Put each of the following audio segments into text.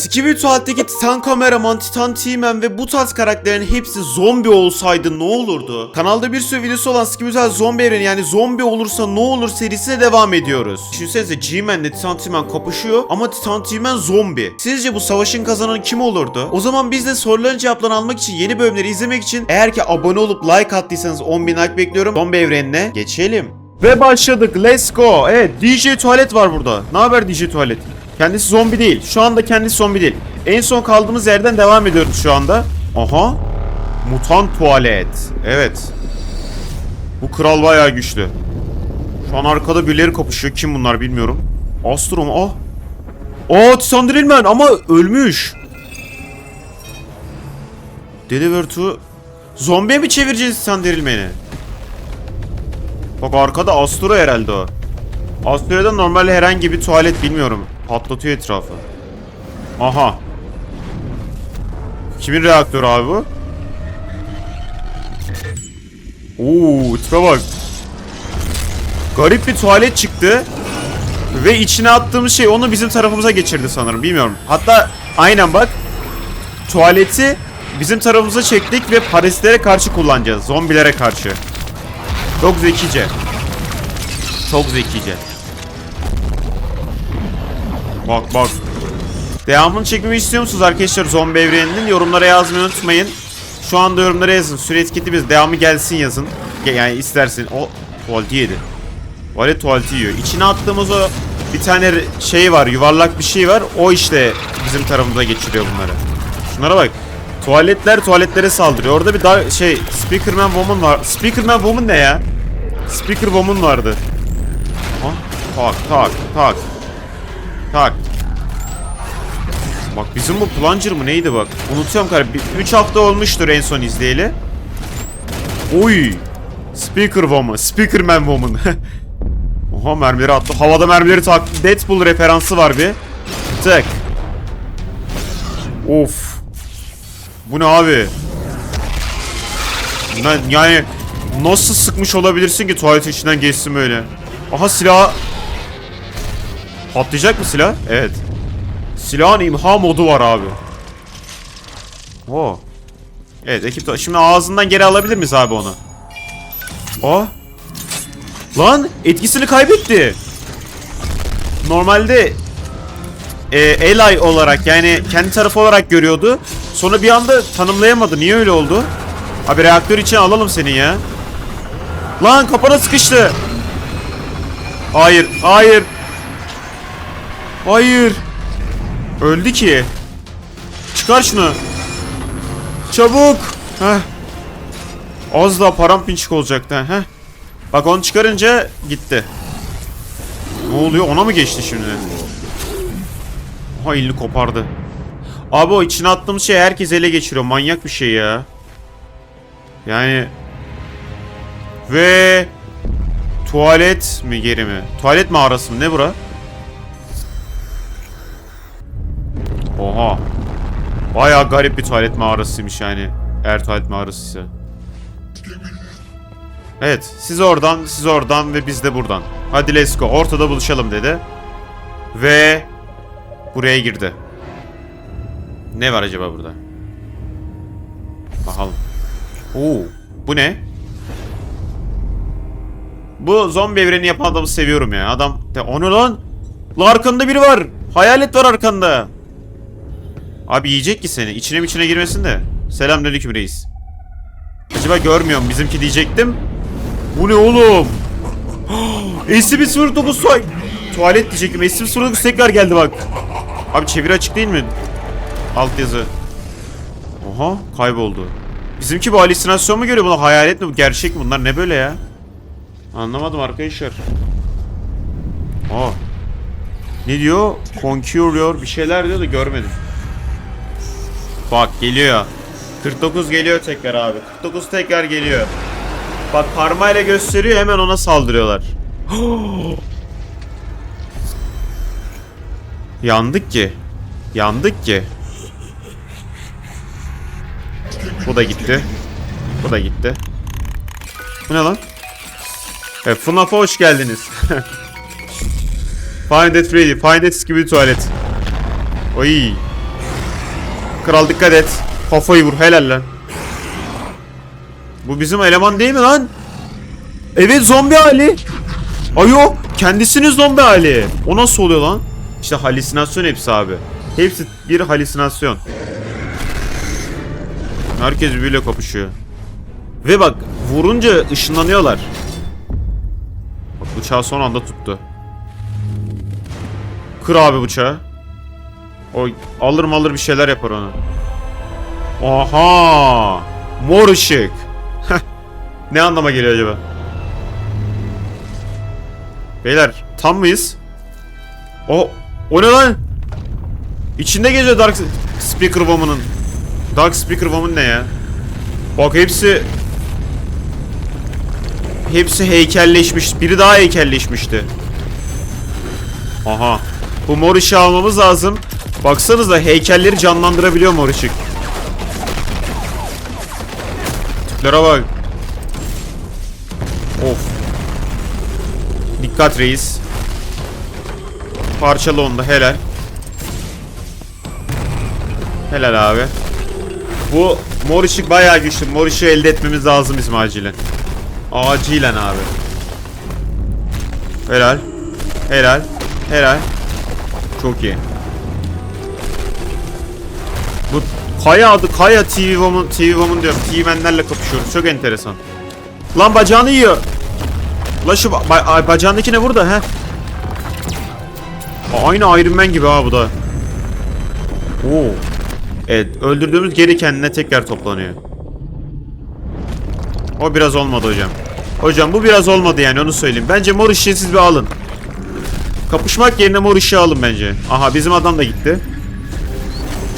Skibidi tuvaletteki Titan kameraman, Titan T-Man ve bu tarz karakterlerin hepsi zombi olsaydı ne olurdu? Kanalda bir sürü videosu olan Skibidi Tuvalet zombi evreni yani zombi olursa ne olur serisine devam ediyoruz. Düşünsenize G-Man ile Titan T-Man kapışıyor ama Titan T-Man zombi. Sizce bu savaşın kazananı kim olurdu? O zaman biz de soruların cevaplarını almak için yeni bölümleri izlemek için eğer ki abone olup like attıysanız 10.000 like bekliyorum. Zombi evrenine geçelim. Ve başladık. Let's go. Evet DJ Tuvalet var burada. Ne haber DJ Tuvalet? Kendisi zombi değil. Şu anda kendisi zombi değil. En son kaldığımız yerden devam ediyoruz şu anda. Aha. Mutant Tuvalet. Evet. Bu kral bayağı güçlü. Şu an arkada birileri kapışıyor. Kim bunlar bilmiyorum. Astro mu? Ah. Aa Titan ama ölmüş. Deliver to... Zombiye mi çevireceğiz Titan? Bak arkada Astro herhalde o. Astro'da normalde herhangi bir tuvalet bilmiyorum. Patlatıyor etrafı. Aha. Kimin reaktörü abi bu? Oo, tipe bak. Garip bir tuvalet çıktı. Ve içine attığımız şey onu bizim tarafımıza geçirdi sanırım. Bilmiyorum. Hatta aynen bak. Tuvaleti bizim tarafımıza çektik ve parazitlere karşı kullanacağız. Zombilere karşı. Çok zekice. Çok zekice. Bak bak. Devamını çekmemi istiyor musunuz arkadaşlar zombi evreninin? Yorumlara yazmayı unutmayın. Şu anda yorumlara yazın. Süre etiketi biz devamı gelsin yazın. Yani istersin. O tuvaleti yedi. Tuvalet tuvaleti yiyor. İçine attığımız o bir tane şey var. Yuvarlak bir şey var. O işte bizim tarafımıza geçiriyor bunları. Şunlara bak. Tuvaletler tuvaletlere saldırıyor. Orada bir daha şey Speakerman Woman var. Speakerman Woman ne ya? Speaker Woman vardı. Ha? Tak tak tak. Tak. Bak bizim bu Plunger mı neydi bak. Unutuyorum kardeşim. 3 hafta olmuştur en son izleyeli. Oy. Speaker Woman. Speakerman Woman. Oha mermileri attı. Havada mermileri tak. Deadpool referansı var bir. Tık. Of. Bu ne abi? Yani nasıl sıkmış olabilirsin ki tuvalet içinden geçsin böyle? Aha silah. Patlayacak mı silah? Evet. Silahın imha modu var abi. Oo. Evet ekip Şimdi ağzından geri alabilir miyiz abi onu? Aa. Lan etkisini kaybetti. Normalde e, ally olarak yani kendi tarafı olarak görüyordu. Sonra bir anda tanımlayamadı. Niye öyle oldu? Abi reaktör için alalım seni ya. Lan kapana sıkıştı. Hayır, hayır. Hayır. Öldü ki. Çıkar şunu. Çabuk. Heh. Az daha paramparçık olacaktı. Heh. Bak onu çıkarınca gitti. Ne oluyor? Ona mı geçti şimdi? Aha elini kopardı. Abi o içine attığımız şey herkes ele geçiriyor. Manyak bir şey ya. Yani ve tuvalet mi geri mi? Tuvalet mağarası mı? Ne bura? Oha. Bayağı garip bir tuvalet mağarasıymış yani. Eğer tuvalet mağarasıysa. Evet. Siz oradan, siz oradan ve biz de buradan. Hadi let's go. Ortada buluşalım dedi. Ve buraya girdi. Ne var acaba burada? Bakalım. Oo, bu ne? Bu zombi evreni yapan adamı seviyorum ya. Adam de onu lan. La arkanda biri var. Hayalet var arkanda. Abi yiyecek ki seni. İçine içine girmesin de. Selamünaleyküm reis. Acaba görmüyorum bizimki diyecektim. Bu ne oğlum? SCP-09 soy. Tuvalet diyecektim. SCP-09 tekrar geldi bak. Abi çeviri açık değil mi? Alt yazı. Oha kayboldu. Bizimki bu halüsinasyon mu görüyor? Bunlar hayalet mi? Bu gerçek mi? Bunlar ne böyle ya? Anlamadım arkadaşlar. Aa. Ne diyor? Concurior bir şeyler diyor da görmedim. Bak geliyor. 49 geliyor tekrar abi. 49 tekrar geliyor. Bak parmağıyla gösteriyor hemen ona saldırıyorlar. Yandık ki. Yandık ki. Bu da gitti. Bu da gitti. Bu ne lan? Evet, FNAF'a hoş geldiniz. Find it Freddy. Find it gibi tuvalet. Oy. Kral dikkat et. Kafayı vur helal lan. Bu bizim eleman değil mi lan? Evet zombi hali. Ayo kendisini zombi hali. O nasıl oluyor lan? İşte halüsinasyon hepsi abi. Hepsi bir halüsinasyon. Herkes birbiriyle kapışıyor. Ve bak vurunca ışınlanıyorlar. Bak bıçağı son anda tuttu. Kır abi bıçağı. O alır mı bir şeyler yapar ona. Aha! Mor ışık. ne anlama geliyor acaba? Beyler tam mıyız? O o ne lan? İçinde geziyor Dark Speaker Woman'ın. Dark Speaker Woman ne ya? Bak hepsi hepsi heykelleşmiş. Biri daha heykelleşmişti. Aha. Bu mor ışığı almamız lazım. Baksanıza heykelleri canlandırabiliyor mor ışık. Tiplere bak. Of. Dikkat reis. Parçalı onu da helal. Helal abi. Bu mor ışık bayağı güçlü. Mor ışığı elde etmemiz lazım bizim acilen. Acilen abi. Helal. Helal. Helal. Çok iyi. Kaya adı Kaya TV Woman, TV Woman diyorum. TV Men'lerle kapışıyoruz. Çok enteresan. Lan bacağını yiyor. La şu ba ba- bacağındakine vur da he. Aynı Iron Man gibi ha bu da. Oo. Evet öldürdüğümüz geri kendine tekrar toplanıyor. O biraz olmadı hocam. Hocam bu biraz olmadı yani onu söyleyeyim. Bence mor ışığı siz bir alın. Kapışmak yerine mor ışığı alın bence. Aha bizim adam da gitti.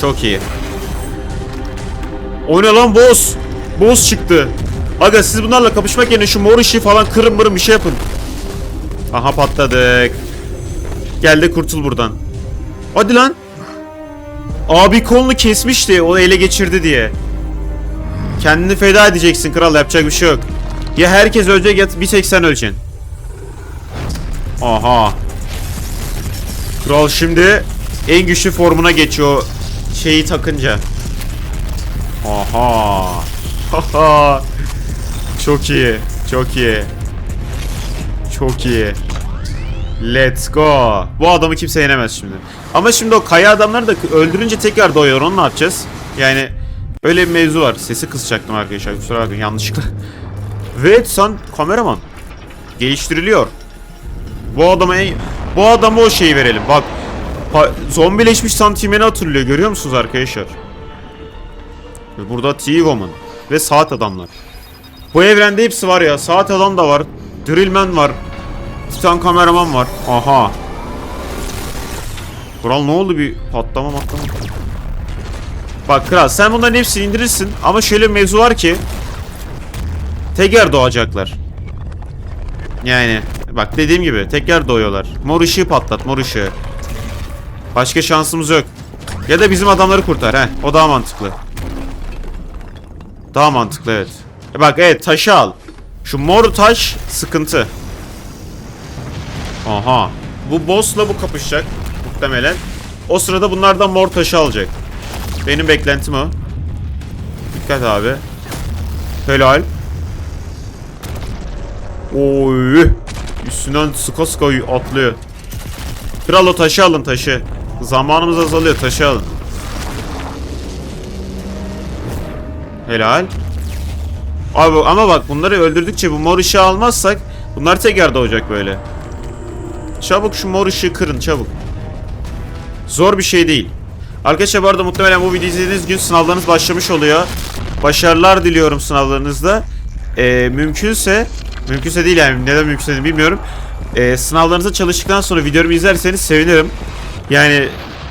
Çok iyi. O ne lan boss? Boss çıktı. Aga siz bunlarla kapışmak yerine şu mor ışığı falan kırın mırın bir şey yapın. Aha patladık. Gel de kurtul buradan. Hadi lan. Abi kolunu kesmişti o ele geçirdi diye. Kendini feda edeceksin kral yapacak bir şey yok. Ya herkes ölecek ya bir tek sen öleceksin. Aha. Kral şimdi en güçlü formuna geçiyor şeyi takınca. Aha. Haha. Çok iyi. Çok iyi. Çok iyi. Let's go. Bu adamı kimse yenemez şimdi. Ama şimdi o kaya adamları da öldürünce tekrar doğuyor. Onu ne yapacağız? Yani öyle bir mevzu var. Sesi kısacaktım arkadaşlar. Kusura bakmayın yanlışlıkla. Ve sen kameraman. Geliştiriliyor. Bu adama en... Bu adama o şeyi verelim. Bak. zombileşmiş santimeni hatırlıyor. Görüyor musunuz arkadaşlar? Burada T-Woman. Ve saat adamlar. Bu evrende hepsi var ya. Saat adam da var. Drillman var. Titan kameraman var. Aha. Kral ne oldu bir patlama matlama. Bak kral sen bunların hepsini indirirsin ama şöyle bir mevzu var ki tekrar doğacaklar. Yani bak dediğim gibi tekrar doğuyorlar. Mor ışığı patlat mor ışığı. Başka şansımız yok. Ya da bizim adamları kurtar he. O daha mantıklı. Daha mantıklı evet. E bak evet taşı al. Şu mor taş sıkıntı. Aha. Bu boss'la bu kapışacak muhtemelen. O sırada bunlardan mor taşı alacak. Benim beklentim o. Dikkat abi. Helal. Oy. Üstünden sıka sıka atlıyor. Kral o taşı alın taşı. Zamanımız azalıyor taşı alın. Helal. Abi ama bak bunları öldürdükçe bu mor ışığı almazsak bunlar tekrar doğacak böyle. Çabuk şu mor ışığı kırın çabuk. Zor bir şey değil. Arkadaşlar bu arada muhtemelen bu videoyu izlediğiniz gün sınavlarınız başlamış oluyor. Başarılar diliyorum sınavlarınızda. Ee, mümkünse, mümkünse değil yani neden mümkünse bilmiyorum. Ee, sınavlarınıza çalıştıktan sonra videomu izlerseniz sevinirim. Yani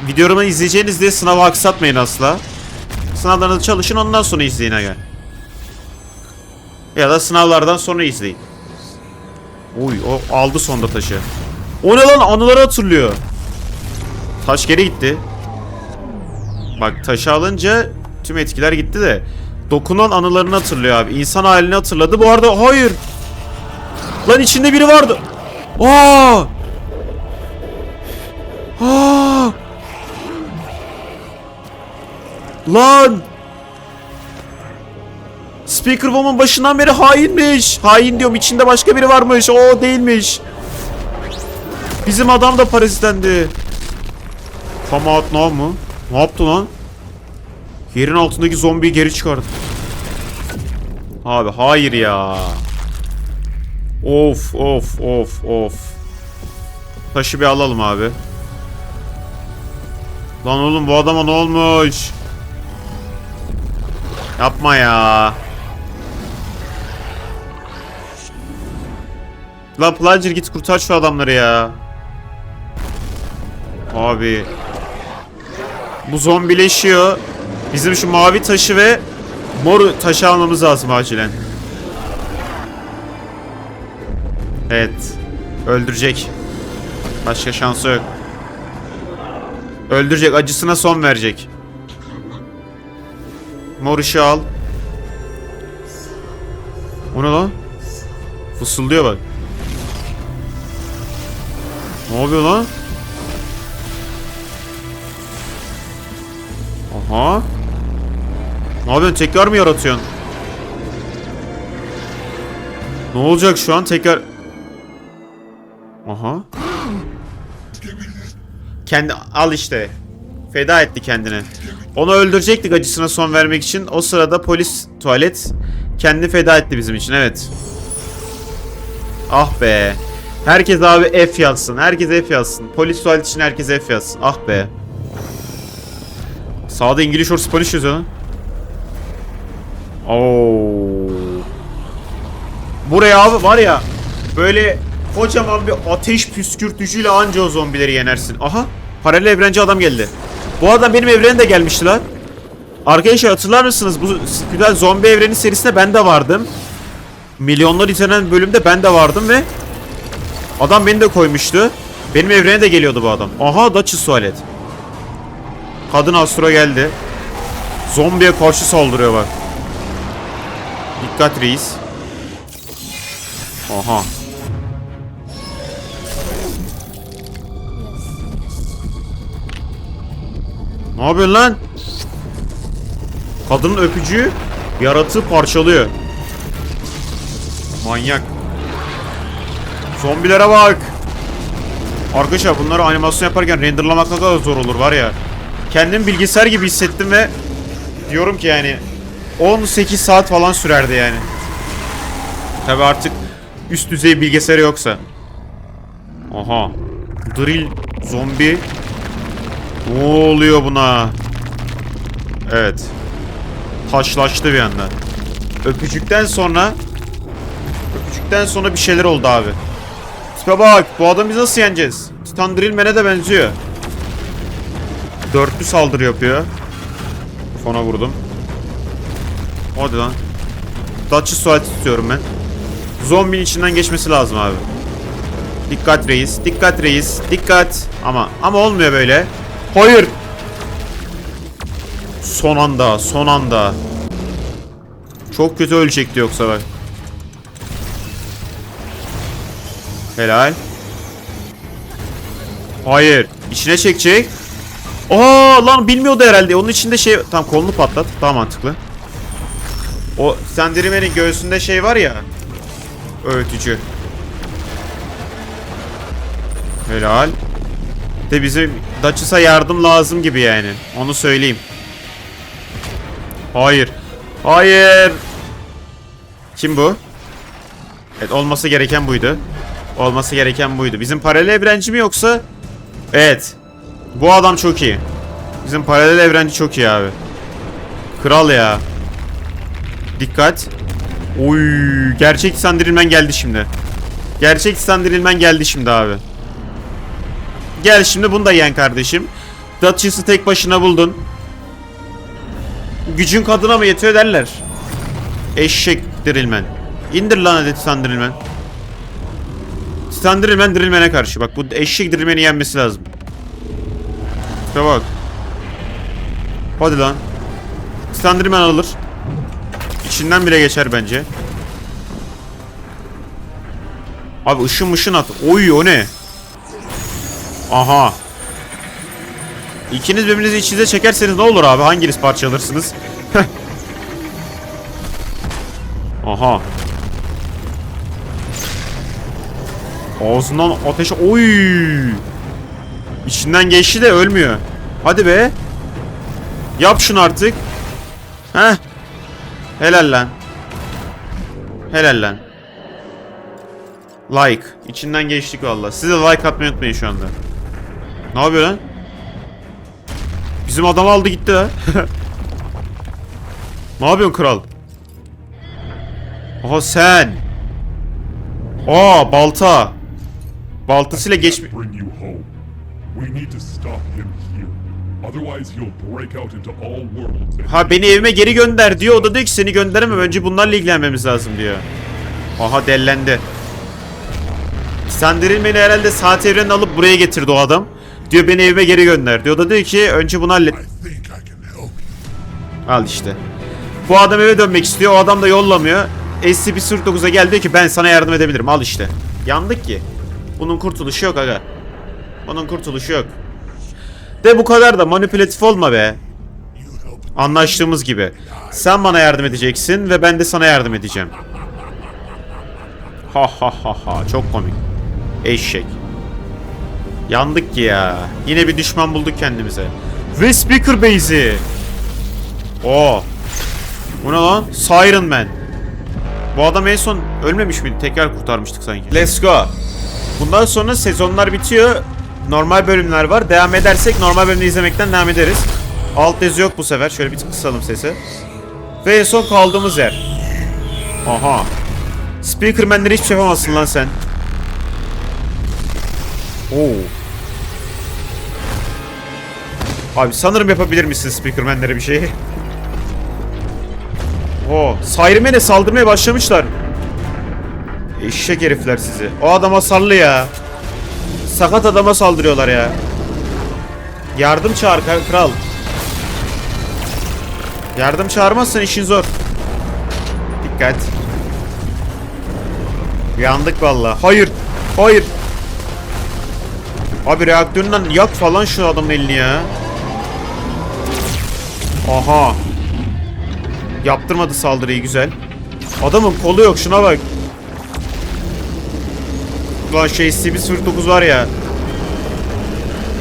videomu izleyeceğiniz diye sınavı aksatmayın asla. Sınavlarınızı çalışın ondan sonra izleyin aga. Ya da sınavlardan sonra izleyin. Uy o aldı sonda taşı. O ne lan anıları hatırlıyor. Taş geri gitti. Bak taşı alınca tüm etkiler gitti de dokunan anılarını hatırlıyor abi. İnsan halini hatırladı. Bu arada hayır. Lan içinde biri vardı. Aa! Aa! Lan! Speaker Woman başından beri hainmiş. Hain diyorum içinde başka biri varmış. O değilmiş. Bizim adam da parazitlendi. Come out now mu? Ne yaptı lan? Yerin altındaki zombiyi geri çıkardı. Abi hayır ya. Of of of of. Taşı bir alalım abi. Lan oğlum bu adama ne olmuş? Yapma ya. Lan Plunger git kurtar şu adamları ya. Abi. Bu zombileşiyor. Bizim şu mavi taşı ve mor taşı almamız lazım acilen. Evet. Öldürecek. Başka şansı yok. Öldürecek. Acısına son verecek. Mor ışığı al. O ne lan? Fısıldıyor bak. Ne yapıyor lan? Aha. Ne yapıyorsun? Tekrar mı yaratıyorsun? Ne olacak şu an? Tekrar... Aha. Kendi al işte. Feda etti kendini. Onu öldürecektik acısına son vermek için. O sırada polis tuvalet kendi feda etti bizim için. Evet. Ah be. Herkes abi F yazsın. Herkes F yazsın. Polis tuvalet için herkes F yazsın. Ah be. Sağda İngiliz or Spanish yazıyor lan. Oo. Buraya abi var ya böyle kocaman bir ateş püskürtücüyle anca o zombileri yenersin. Aha paralel evrenci adam geldi. Bu adam benim evrene de gelmişti lan. Arkadaşlar hatırlar mısınız? Bu güzel zombi evreni serisinde ben de vardım. Milyonlar izlenen bölümde ben de vardım ve adam beni de koymuştu. Benim evrene de geliyordu bu adam. Aha Duchess tuvalet. Kadın Astro geldi. Zombiye karşı saldırıyor bak. Dikkat reis. Aha. Ne yapıyorsun lan? Kadının öpücüğü yaratığı parçalıyor. Manyak. Zombilere bak. Arkadaşlar bunları animasyon yaparken renderlamak ne kadar zor olur var ya. Kendim bilgisayar gibi hissettim ve diyorum ki yani 18 saat falan sürerdi yani. Tabi artık üst düzey bilgisayar yoksa. Aha. Drill zombi. Ne oluyor buna? Evet. Taşlaştı bir anda. Öpücükten sonra Öpücükten sonra bir şeyler oldu abi. Tipe bak bu adamı biz nasıl yeneceğiz? Titan Drillman'e de benziyor. Dörtlü saldırı yapıyor. Fona vurdum. Hadi lan. Dutch'ı suat tutuyorum ben. Zombinin içinden geçmesi lazım abi. Dikkat reis. Dikkat reis. Dikkat. Ama ama olmuyor böyle. Hayır. Son anda. Son anda. Çok kötü ölecekti yoksa bak. Helal. Hayır. İçine çekecek. Aa lan bilmiyordu herhalde. Onun içinde şey... Tamam kolunu patlat. Daha mantıklı. O Sandrimen'in göğsünde şey var ya. Öğütücü. Helal. De bizim Duchess'a yardım lazım gibi yani. Onu söyleyeyim. Hayır. Hayır. Kim bu? Evet olması gereken buydu. Olması gereken buydu. Bizim paralel evrenci mi yoksa? Evet. Bu adam çok iyi. Bizim paralel evrenci çok iyi abi. Kral ya. Dikkat. Oy, gerçek sandirilmen geldi şimdi. Gerçek sandirilmen geldi şimdi abi. Gel şimdi bunu da yen kardeşim. Duchess'ı tek başına buldun. Gücün kadına mı yetiyor derler. Eşek dirilmen. İndir lan hadi sandirilmen. Titan Drillman Drillman'e karşı. Bak bu eşek Drillman'i yenmesi lazım. Tipe bak. Hadi lan. Drillman alır. İçinden bile geçer bence. Abi ışın mışın at. Oy o ne? Aha. İkiniz birbirinizi içinize çekerseniz ne olur abi? Hanginiz parçalırsınız? Aha. Ağzından ateş... Oy! İçinden geçti de ölmüyor. Hadi be. Yap şunu artık. Heh. Helal lan. Helal lan. Like. İçinden geçtik valla. Siz de like atmayı unutmayın şu anda. Ne yapıyor lan? Bizim adam aldı gitti ha. ne yapıyorsun kral? Aha sen. Aa balta. Baltasıyla geç... Ha beni evime geri gönder diyor. O da diyor ki seni gönderemem. Önce bunlarla ilgilenmemiz lazım diyor. Aha dellendi. Sandir'in beni herhalde saat evrenine alıp buraya getirdi o adam. Diyor beni evime geri gönder diyor. Da diyor ki önce bunu hallet. Al işte. Bu adam eve dönmek istiyor. O adam da yollamıyor. SCP-09'a gel diyor ki ben sana yardım edebilirim. Al işte. Yandık ki. Bunun kurtuluşu yok aga. Bunun kurtuluşu yok. De bu kadar da manipülatif olma be. Anlaştığımız gibi. Sen bana yardım edeceksin ve ben de sana yardım edeceğim. Ha ha ha ha. Çok komik. Eşek. Yandık ki ya. Yine bir düşman bulduk kendimize. Ve Speaker Base'i. Oo. Bu ne lan? Siren Man. Bu adam en son ölmemiş miydi? Tekrar kurtarmıştık sanki. Let's go. Bundan sonra sezonlar bitiyor. Normal bölümler var. Devam edersek normal bölümü izlemekten devam ederiz. Alt yazı yok bu sefer. Şöyle bir kısalım sesi. Ve en son kaldığımız yer. Aha. Speakerman'lere hiçbir şey yapamazsın lan sen. Oo. Abi sanırım yapabilir misin Speakerman'lere bir şey? Oo, Sirenman'e saldırmaya başlamışlar. Eşek herifler sizi. O adama sallı ya. Sakat adama saldırıyorlar ya. Yardım çağır kral. Yardım çağırmazsan işin zor. Dikkat. Yandık valla. Hayır. Hayır. Abi reaktöründen yak falan şu adamın elini ya. Aha. Yaptırmadı saldırıyı güzel. Adamın kolu yok şuna bak. Lan şey SCP-09 var ya.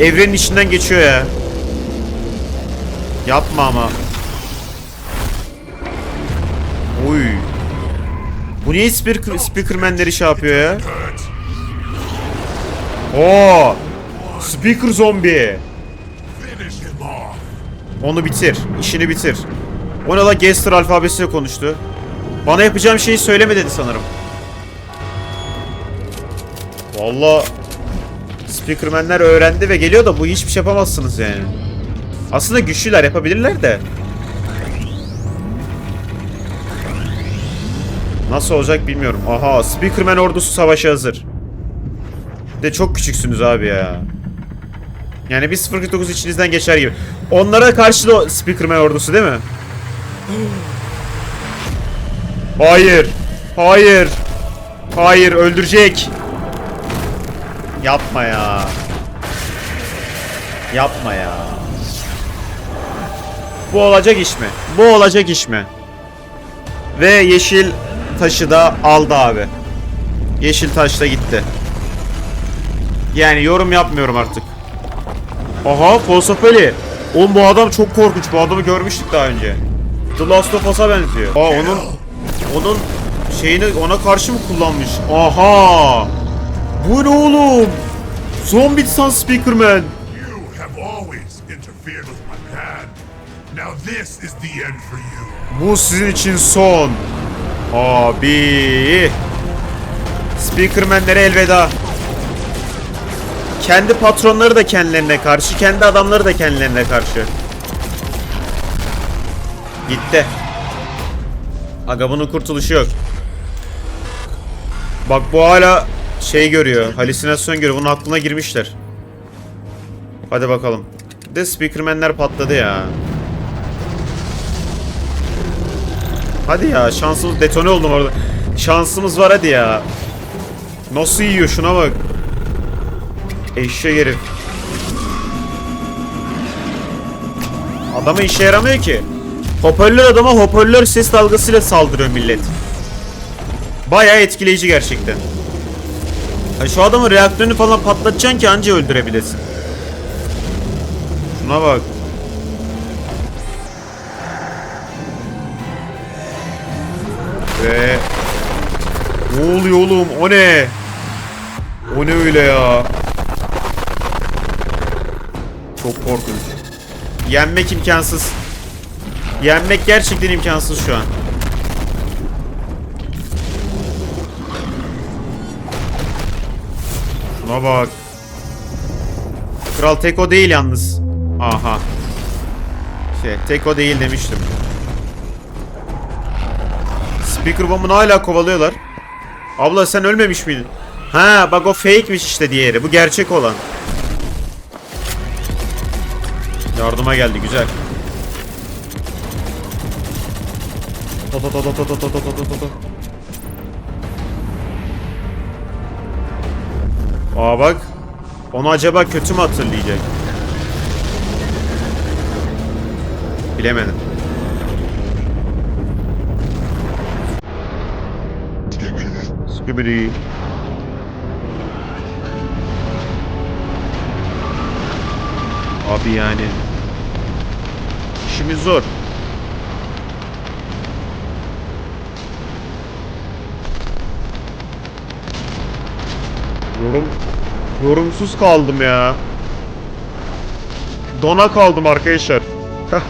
Evrenin içinden geçiyor ya. Yapma ama. Oy. Bu niye speaker, speakermanleri şey yapıyor ya? Oo. Speaker zombi. Onu bitir. işini bitir. O ne la Gester alfabesiyle konuştu. Bana yapacağım şeyi söyleme dedi sanırım. Valla Speakermanler öğrendi ve geliyor da bu hiçbir şey yapamazsınız yani. Aslında güçlüler yapabilirler de. Nasıl olacak bilmiyorum. Aha Speakerman ordusu savaşa hazır. De çok küçüksünüz abi ya. Yani bir 049 içinizden geçer gibi. Onlara karşı da Speakerman ordusu değil mi? Hayır. Hayır. Hayır öldürecek. Yapma ya. Yapma ya. Bu olacak iş mi? Bu olacak iş mi? Ve yeşil taşı da aldı abi. Yeşil taş da gitti. Yani yorum yapmıyorum artık. Aha Fosopeli. Oğlum bu adam çok korkunç. Bu adamı görmüştük daha önce. The Last of Us'a benziyor. Aa onun onun şeyini ona karşı mı kullanmış? Aha! Bu ne oğlum? Zombie Sun for you. Bu sizin için son. Abi. Speakermanlere elveda. Kendi patronları da kendilerine karşı, kendi adamları da kendilerine karşı. Gitti. Aga bunun kurtuluşu yok. Bak bu hala şey görüyor, halüsinasyon görüyor. Bunun aklına girmişler. Hadi bakalım. De Speakermanler patladı ya. Hadi ya şansımız detone oldum orada. Şansımız var hadi ya. Nasıl yiyor şuna bak. Eşek herif. Adama işe yaramıyor ki. Hoparlör adama hoparlör ses dalgasıyla saldırıyor millet. Bayağı etkileyici gerçekten. Ha şu adamın reaktörünü falan patlatacaksın ki anca öldürebilesin. Şuna bak. Ve ne oluyor oğlum? O ne? O ne öyle ya? Çok korkunç. Yenmek imkansız. Yenmek gerçekten imkansız şu an. Şuna bak. Kral Teko değil yalnız. Aha. Şey, Teko değil demiştim. Speaker bomb'unu hala kovalıyorlar. Abla sen ölmemiş miydin? Ha bak o fake'miş işte diğeri. Bu gerçek olan. Yardıma geldi güzel. To to to to to to to to to to. Aa bak. Onu acaba kötü mü hatırlayacak? Bilemedim. Skibidi. Abi yani. İşimiz zor. Yorum yorumsuz kaldım ya. Dona kaldım arkadaşlar. Heh.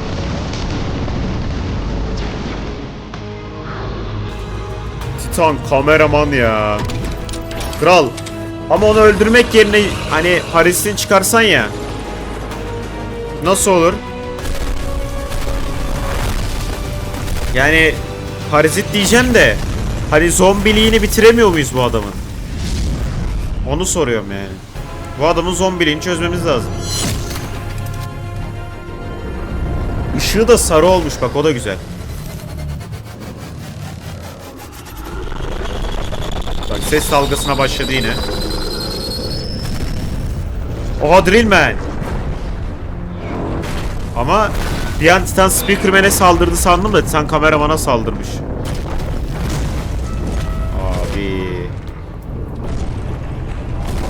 Titan kameraman ya. Kral. Ama onu öldürmek yerine hani Paris'ini çıkarsan ya. Nasıl olur? Yani parazit diyeceğim de hani zombiliğini bitiremiyor muyuz bu adamın? Onu soruyorum yani. Bu adamın zombiliğini çözmemiz lazım. Işığı da sarı olmuş bak o da güzel. Bak ses dalgasına başladı yine. Oha Drillman. Ama bir an Titan Speakerman'e saldırdı sandım da Titan kameramana saldırmış. Abi.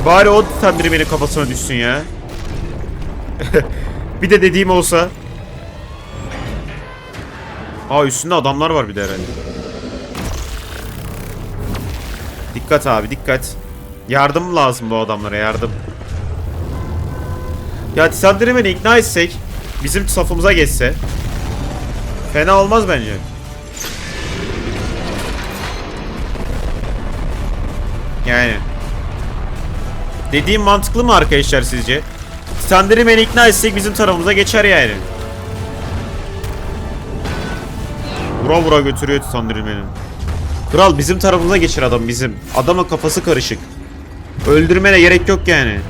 Bari o Titan kafasına düşsün ya. bir de dediğim olsa. Aa üstünde adamlar var bir de herhalde. Dikkat abi dikkat. Yardım lazım bu adamlara yardım. Ya Titan ikna etsek bizim safımıza geçse fena olmaz bence. Yani Dediğim mantıklı mı arkadaşlar sizce? Titan Drillman'i ikna etsek bizim tarafımıza geçer yani. Vura vura götürüyor Titan Drillman'i. Kral bizim tarafımıza geçir adam bizim. Adamın kafası karışık. Öldürmene gerek yok yani.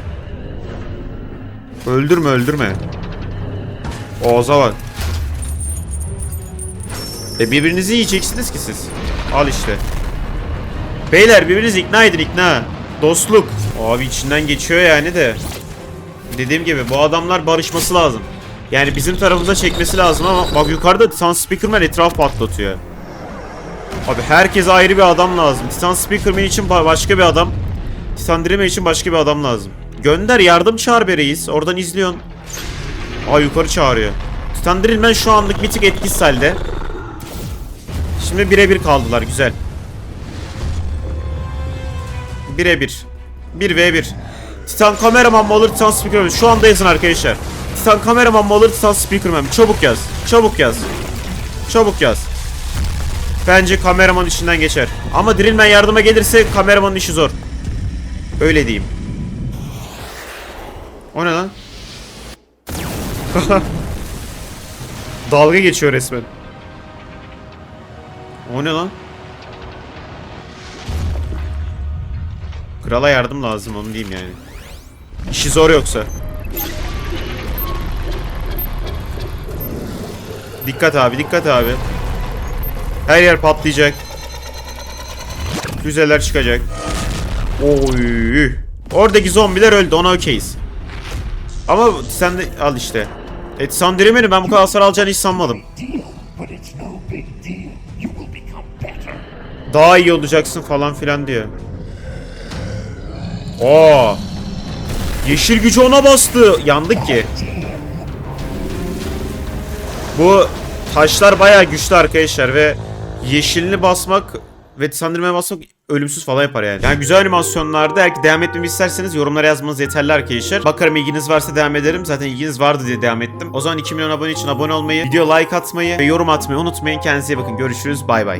Öldürme öldürme. Oğuz'a bak. E birbirinizi yiyeceksiniz ki siz. Al işte. Beyler birbirinizi ikna edin ikna. Dostluk. Abi içinden geçiyor yani de. Dediğim gibi bu adamlar barışması lazım. Yani bizim tarafımıza çekmesi lazım ama bak yukarıda Titan Speakerman etraf patlatıyor. Abi herkes ayrı bir adam lazım. Titan Speakerman için ba- başka bir adam. Titan Drillman için başka bir adam lazım. Gönder yardım çağır be reis. Oradan izliyorsun. Aa yukarı çağırıyor. Titan Drillman şu anlık bir tık etkisiz halde. Şimdi birebir kaldılar güzel. Birebir. 1v1. Titan kameraman mı alır Titan Speakerman? Şu anda yazın arkadaşlar. Titan kameraman mı alır Titan Speakerman? Çabuk yaz. Çabuk yaz. Çabuk yaz. Bence kameraman işinden geçer. Ama Drillman yardıma gelirse kameramanın işi zor. Öyle diyeyim. O ne lan? Dalga geçiyor resmen. O ne lan? Krala yardım lazım onu diyeyim yani. İşi zor yoksa. Dikkat abi dikkat abi. Her yer patlayacak. Füzeler çıkacak. Oy. Oradaki zombiler öldü ona okeyiz. Ama sen de al işte. Et Sandiremeni ben bu kadar hasar alacağını hiç sanmadım. Daha iyi olacaksın falan filan diyor. Oo. Yeşil gücü ona bastı. Yandık ki. Bu taşlar bayağı güçlü arkadaşlar ve yeşilini basmak ve sandırmaya basmak ölümsüz falan yapar yani. Yani güzel animasyonlarda eğer ki devam etmemi isterseniz yorumlara yazmanız yeterli arkadaşlar. Bakarım ilginiz varsa devam ederim. Zaten ilginiz vardı diye devam ettim. O zaman 2 milyon abone için abone olmayı, video like atmayı ve yorum atmayı unutmayın. Kendinize iyi bakın. Görüşürüz. Bay bay.